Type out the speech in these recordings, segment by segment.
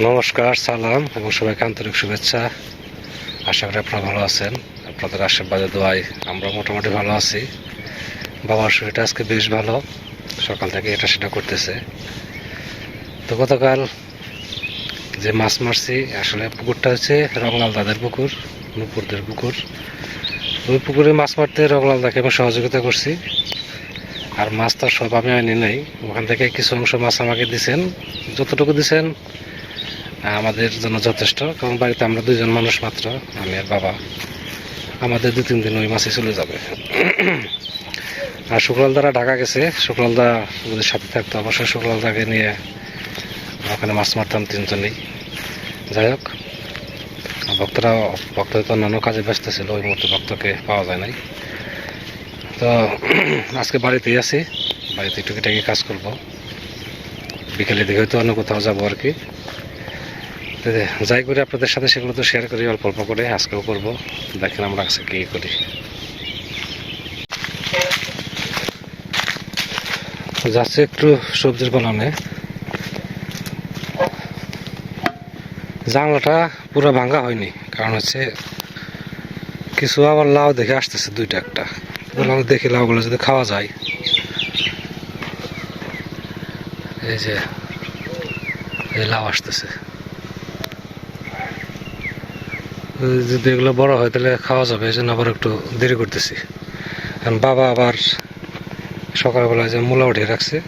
নমস্কার, সালাম, এবং সবাইকে আন্তরিক শুভেচ্ছা। আশা করি আপনারা ভালো আছেন। আপনাদের আশীর্বাদে দোয়াই আমরা মোটামুটি ভালো আছি। বাবার শরীরটা আজকে বেশ ভালো। সকাল থেকে এটা সেটা করতেছে। তো গতকাল যে মাছ মারছি, আসলে পুকুরটা হচ্ছে রংলাল দাদের পুকুর, নুপুরদের পুকুর। ওই পুকুরে মাছ মারতে রংলাল দাকে আমি সহযোগিতা করছি। আর মাছ তো সব আমি আনি নাই। ওখান থেকে কিছু অংশ মাছ আমাকে দিছেন। যতটুকু দিছেন আমাদের জন্য যথেষ্ট, কারণ বাড়িতে আমরা দুজন মানুষ মাত্র, আমি আর বাবা। আমাদের দু তিন দিন ওই মাছে চলে যাবে। আর শুক্লালদারা ঢাকা গেছে শুক্লালদা যদি সাথে থাকতো, অবশ্যই শুক্লালদাকে নিয়ে ওখানে মাছ মারতাম তিনজনেই। যাই হোক, ভক্তরা ভক্ত তো অন্যান্য কাজে ব্যস্ত ছিল, ওই মুহূর্তে ভক্তকে পাওয়া যায় নাই। তো আজকে বাড়িতেই আছি, বাড়িতে টুকিটাকি কাজ করব। বিকেলে দিকে হয়তো অন্য কোথাও যাব আর কি। যাই করি আপনাদের সাথে সেগুলো তো শেয়ার করি, অল্প অল্প করে, আজকেও করব। দেখেন আমরা আজকে কী করি। যাচ্ছে একটু সবজির বানানে জানলাটা পুরো ভাঙা হয়নি, কারণ হচ্ছে কিছু আবার লাউ দেখে আসতেছে দুইটা একটা। বললাম দেখি লাউগুলো যদি খাওয়া যায়। এই যে, এই লাউ আসতেছে। যদি এগুলো বড় হয়, তাহলে খাওয়া যাবে, এই জন্য আবার একটু দেরি করতেছি। কারণ বাবা আবার সকালবেলা যে মূলা উঠিয়ে রাখছে।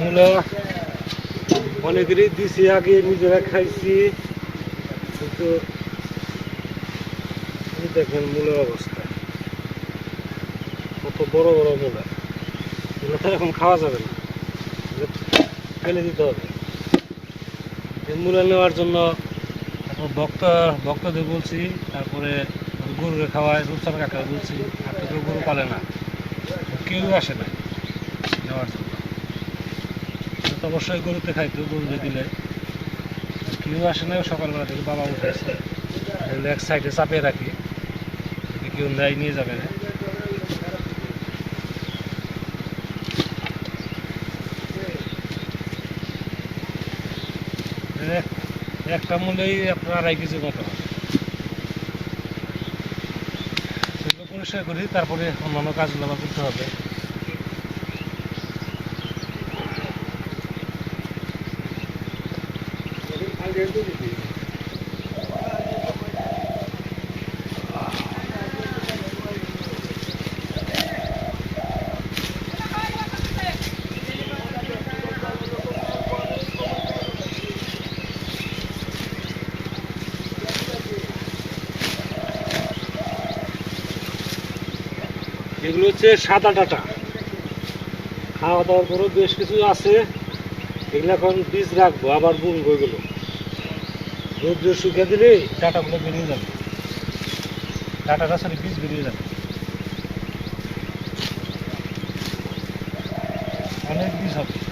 মূলা, অনেকেরই দিছি, আগে নিজেরা খাইছি। কিন্তু দেখেন মূলের অবস্থা। কত বড় বড় মূলা। তো এখন খাওয়া যাবে না। ফেলে দিতে হবে। নেওয়ার জন্য তারপর ভক্ত ভক্তদের বলছি, তারপরে গরুকে খাওয়ায় রূপসার কাকা বলছি, আর তো গরু পালে না। কেউ আসে না নেওয়ার জন্য। অবশ্যই গরুতে খাইতো গরুতে দিলে কেউ আসে না, সকালবেলা থেকে বাবা উঠেছে। এক সাইডে চাপিয়ে রাখি। কেউ নেয়, নিয়ে যাবে। না একটা মূলেই আপনার আড়াই কেজি মতো সেগুলো পরিষ্কার করি, তারপরে অন্যান্য কাজগুলো আমার করতে হবে। এগুলো হচ্ছে সাদা ডাটা খাওয়া দাওয়ার পরেও বেশ কিছু আছে। এগুলো এখন বীজ রাখব, আবার বুনবো এগুলো। রৌদ্র শুকিয়ে দিলে ডাটাগুলো বেরিয়ে যাবে। ডাটাটা সরি বীজ বেরিয়ে যাবে। অনেক বীজ হবে।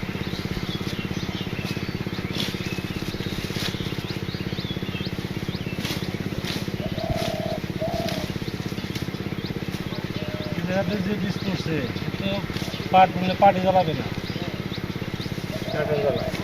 এটাতে যে বীজ করছে পাট বললে পাটি জ্বালাবে না। ডাটা জ্বালায়।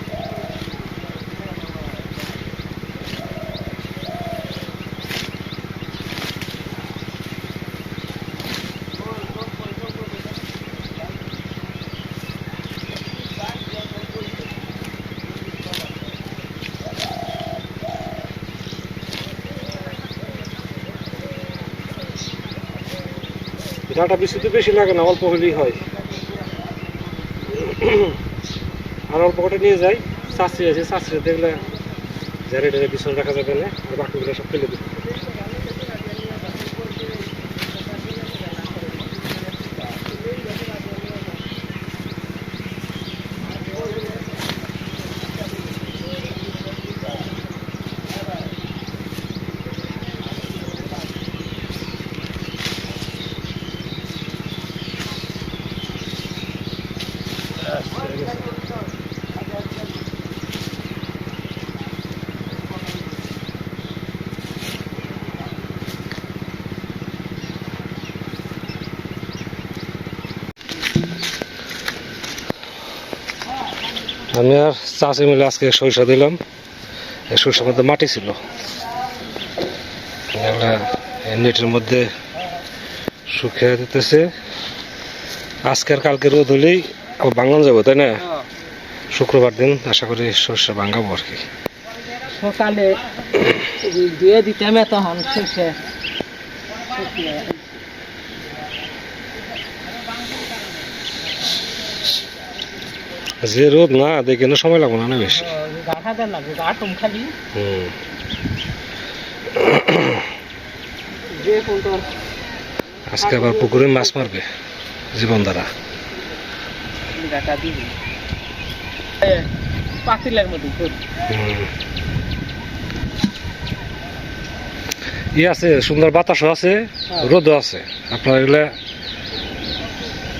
ডাটা তো বেশি লাগে না, অল্প হলেই হয়। আর অল্প কটা নিয়ে যাই, চাষি আছে, চাষিরা দেখলে, ঝাড়ে ঢেড়ে পিছনে রাখা যাবে না, আর বাকিগুলো সব ফেলে দেবে আমি আর চাষি মিলে আজকে সরিষা দিলাম। এই সরিষার মধ্যে মাটি ছিল। নেটের মধ্যে শুকিয়ে দিতেছে। আজকে আর কালকে রোদ হলেই আবার বাঙান যাব, তাই না? শুক্রবার দিন আশা করি সরিষা ভাঙাবো আর কি। সকালে ধুয়ে দিতাম তখন শেষে যে রোদ না দেখে না সময় লাগবে না না বেশি? হুম। আজকে আবার পুকুরে মাছ মারবে জীবন দ্বারা। ই আছে সুন্দর বাতাসও আছে রোদও আছে। আপনার এগুলা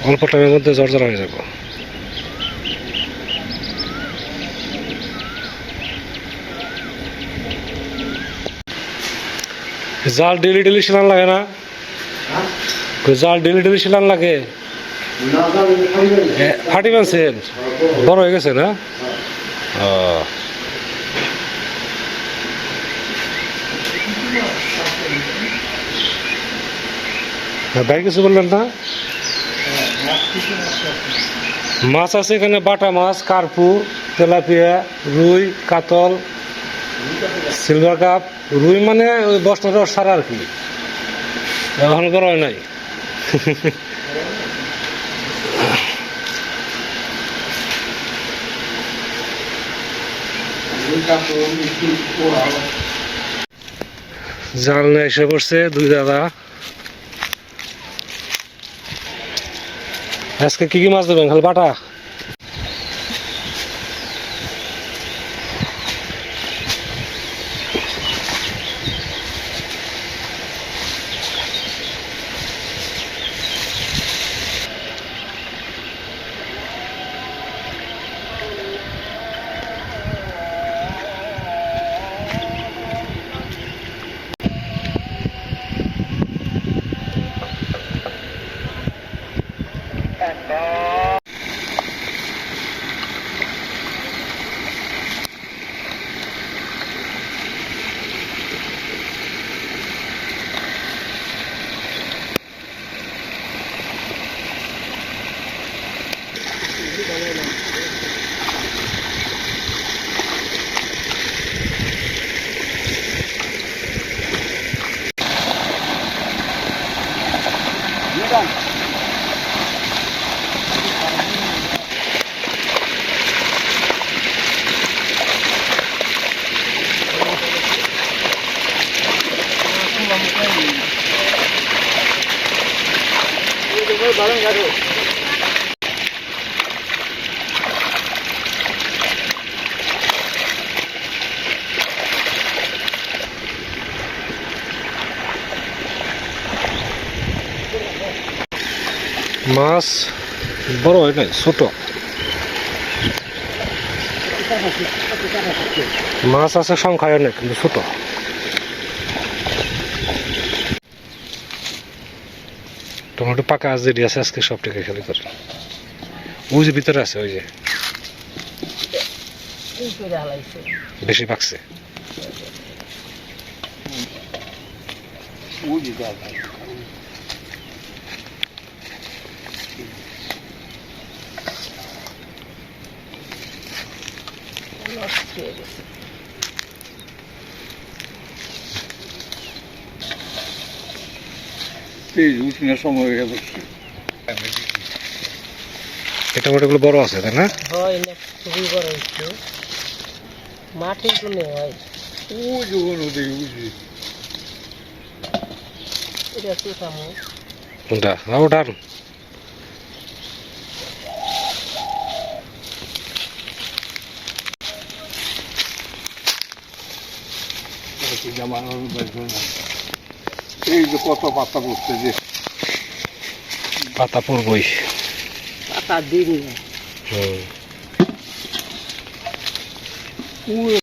অল্প টাইমের মধ্যে জর্জর হয়ে যাব। জাল ডেলি ডেলি সিলান লাগে না কই জাল ডেলি ডেলি সিলান লাগে এ, ফাটি বানছেন বড় হয়ে গেছে না ও হ্যাঁ, ভাই কিছু বললেন না মাছ আছে এখানে বাটা মাছ কার্পু তেলাপিয়া রুই কাতল সিলভার কাপ, রুই মানে ওই রস সারা আর কি। এখন বড় হয় নাই। জাল নিয়ে এসে পড়ছে দুই দাদা। আজকে কি কি মাছ দেবেন? খালি বাটা? মাছ বড় হয় নাই ছোট। মাছ আছে সংখ্যায় অনেক কিন্তু ছোট। টমেটো পাকা আজ যেটি আছে আজকে সব টেকে খালি করে। ওই যে ভিতরে আছে, ওই যে। বেশি পাকছে। নষ্ট হয়ে গেছে এই উঠনের সময় হয়ে গেল এই টমেটোগুলো বড় আছে তাই না? হয় না খুবই বড় হয়েছে মাটির গুণে হয়। ও যখন ওদিকে বুঝি এটা চুষামো কোনটা? না ওটার জামা Ainda posso a para você. Patar por boi. Patar digno. Hum. Ui.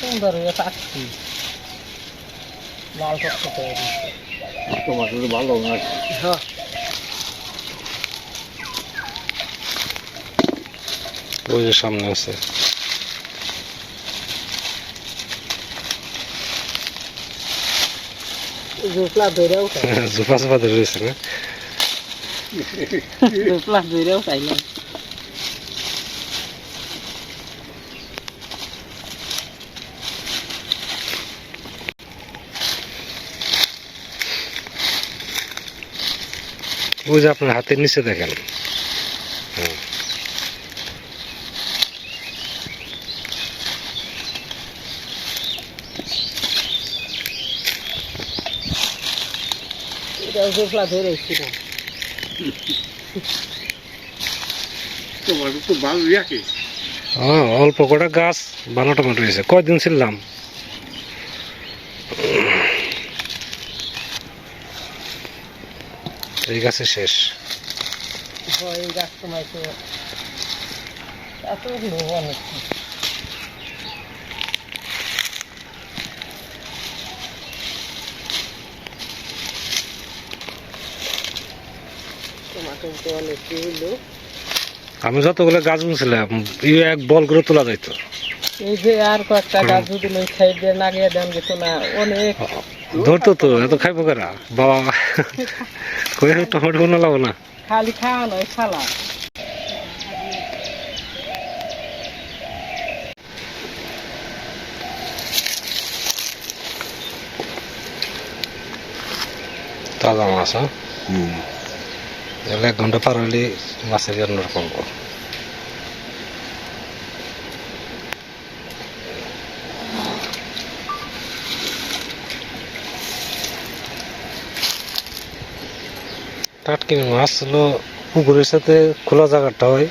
সুন্দর não, não, চকচকে তোমার Toma tudo না হ্যাঁ né? ওই যে সামনে আছে। জুপলা ধরে উঠাই জুপা জুপা ধরে রয়েছে না? জুপলা ধরে উঠাইলাম ওই যে আপনার হাতের নিচে দেখেন। এটা জুপলা ধরে উঠছিলাম তোমার তো ভালো ইয়াকে ও, অল্প কটা গাছ ভালো টমেটো হয়েছে। কয়দিন ছিলাম? এই গাছে শেষ। হয় এই গাছ তোমায় তো এত অনেক তোমাকে অনেক কি হইল? আমি যতগুলো গাছ বুনছিলাম এই এক বল করে তোলা যাইতো। এই যে আর কয়েকটা গাছ যদি ওই সাইড দিয়ে লাগিয়ে দেন যেত না অনেক। ধরতো তো এত খাইবো কেরা? বাবা কই টমেটো কোনো লাভ না। খালি খাওয়া নয় খালা তাজা মাছ হ্যাঁ? এগুলো এক ঘণ্টা পার হইলে মাছের অন্যরকম টাটকিন মাছ হলো পুকুরের সাথে খোলা জায়গাটা হয়।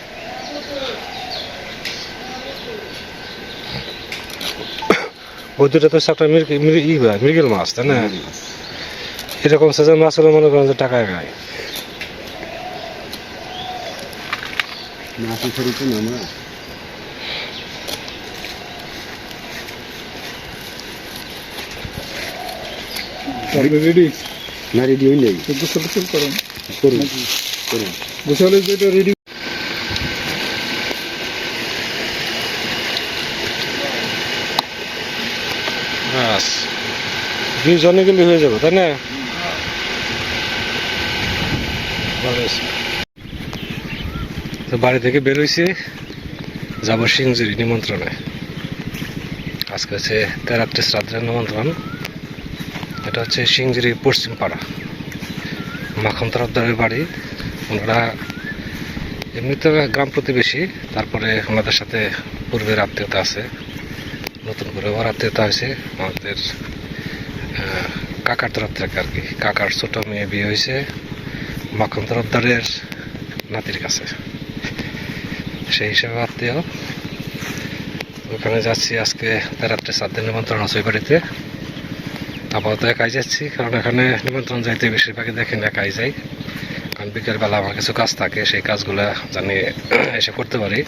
দুটো তো একটা মৃগেল মাছ তাই না? এরকম সাইজের মাছ হলে মনে করেন যে টাকায় গায় মাছ ছড়িতে না না রেডি না রেডি হইলে গোসল টোসল করেন। করুন করুন। গোসলে যেটা রেডি ব্যাস দুইজনে গেলে হয়ে যাবে তাই না? ভালো হয়েছে। তো বাড়ি থেকে বেরোইছি যাব সিংজুরি নিমন্ত্রণে। আজকে হচ্ছে তেরাত্রি শ্রাদ্ধের নিমন্ত্রণ। এটা হচ্ছে সিংজুরি পশ্চিম পাড়া মাখন তরফদারের বাড়ি। ওনারা এমনিতে গ্রাম প্রতিবেশী, তারপরে ওনাদের সাথে পূর্বের আত্মীয়তা আছে। নতুন করে আবার আত্মীয়তা হয়েছে। আমাদের কাকার তরফ থেকে আর কি। কাকার ছোট মেয়ে বিয়ে হয়েছে মাখন তরফদারের নাতির কাছে। সেই হিসেবে আত্মীয় ওখানে যাচ্ছি আজকে রাত্রে সাত দিন নিমন্ত্রণ আছে ওই বাড়িতে। আপাতত একাই যাচ্ছি, কারণ এখানে নিমন্ত্রণ যাইতে বেশিরভাগই দেখেন একাই যাই। কারণ বিকেলবেলা আমার কিছু কাজ থাকে, সেই কাজগুলো জানি এসে করতে পারি।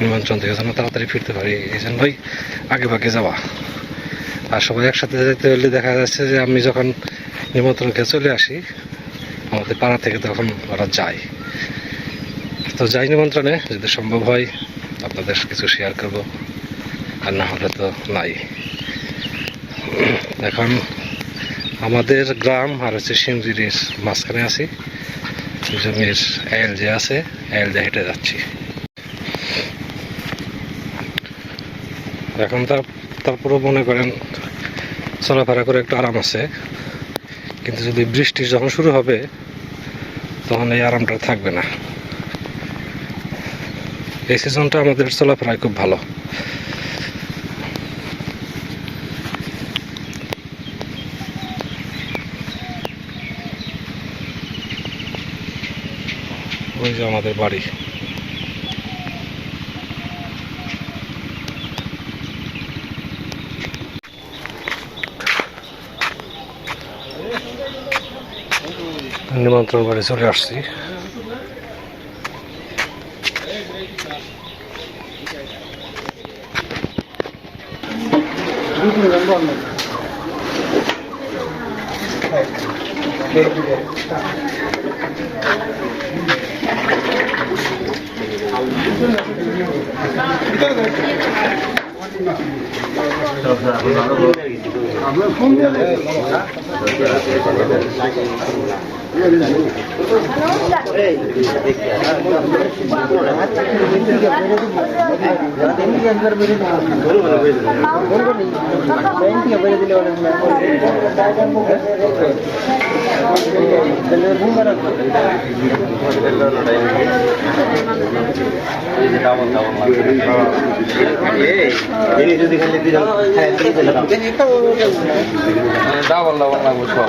নিমন্ত্রণ থেকে যেন তাড়াতাড়ি ফিরতে পারি, এই জন্যই আগে ভাগে যাওয়া। আর সবাই একসাথে যেতে হলে দেখা যাচ্ছে যে আমি যখন নিমন্ত্রণ খেয়ে চলে আসি, আমাদের পাড়া থেকে তখন ওরা যায়। তো যাই নিমন্ত্রণে, যদি সম্ভব হয়, আপনাদের কিছু শেয়ার করব। আর না হলে তো নাই। এখন আমাদের গ্রাম আর হচ্ছে সিংজিরির মাঝখানে আছি। জমির এল যে আছে, এল যে হেঁটে যাচ্ছি। এখন তার, তারপরেও মনে করেন চলাফেরা করে একটু আরাম আছে। কিন্তু যদি বৃষ্টি যখন শুরু হবে, তখন এই আরামটা থাকবে না। এই সিজনটা আমাদের চলাফেরায় খুব ভালো। ওই যে আমাদের বাড়ি। নিমন্ত্রণ বাড়ি চলে আসছি। చూపించింది రెండు వందలు ఫోన్ చేయాలి ডাবল ডাবল লাগবে সব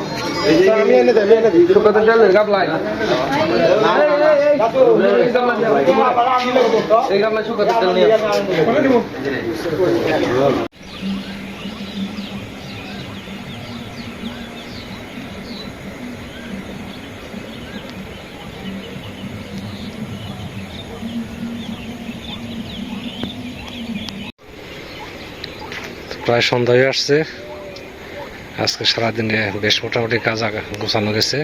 ডাবল কত ডালের গাবলাই এই গাবলা শুকাতে তেল নিয়ে প্রায় সন্ধ্যায় আসছে আজকে সারাদিনে বেশ মোটামুটি কাজ গোছানো গেছে।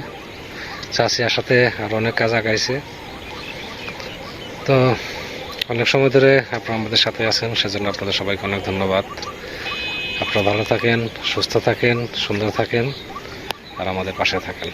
চাষি সাথে আর অনেক কাজ আগাইছে। তো অনেক সময় ধরে আপনারা আমাদের সাথে আছেন, সেজন্য আপনাদের সবাইকে অনেক ধন্যবাদ। আপনারা ভালো থাকেন, সুস্থ থাকেন, সুন্দর থাকেন, আর আমাদের পাশে থাকেন।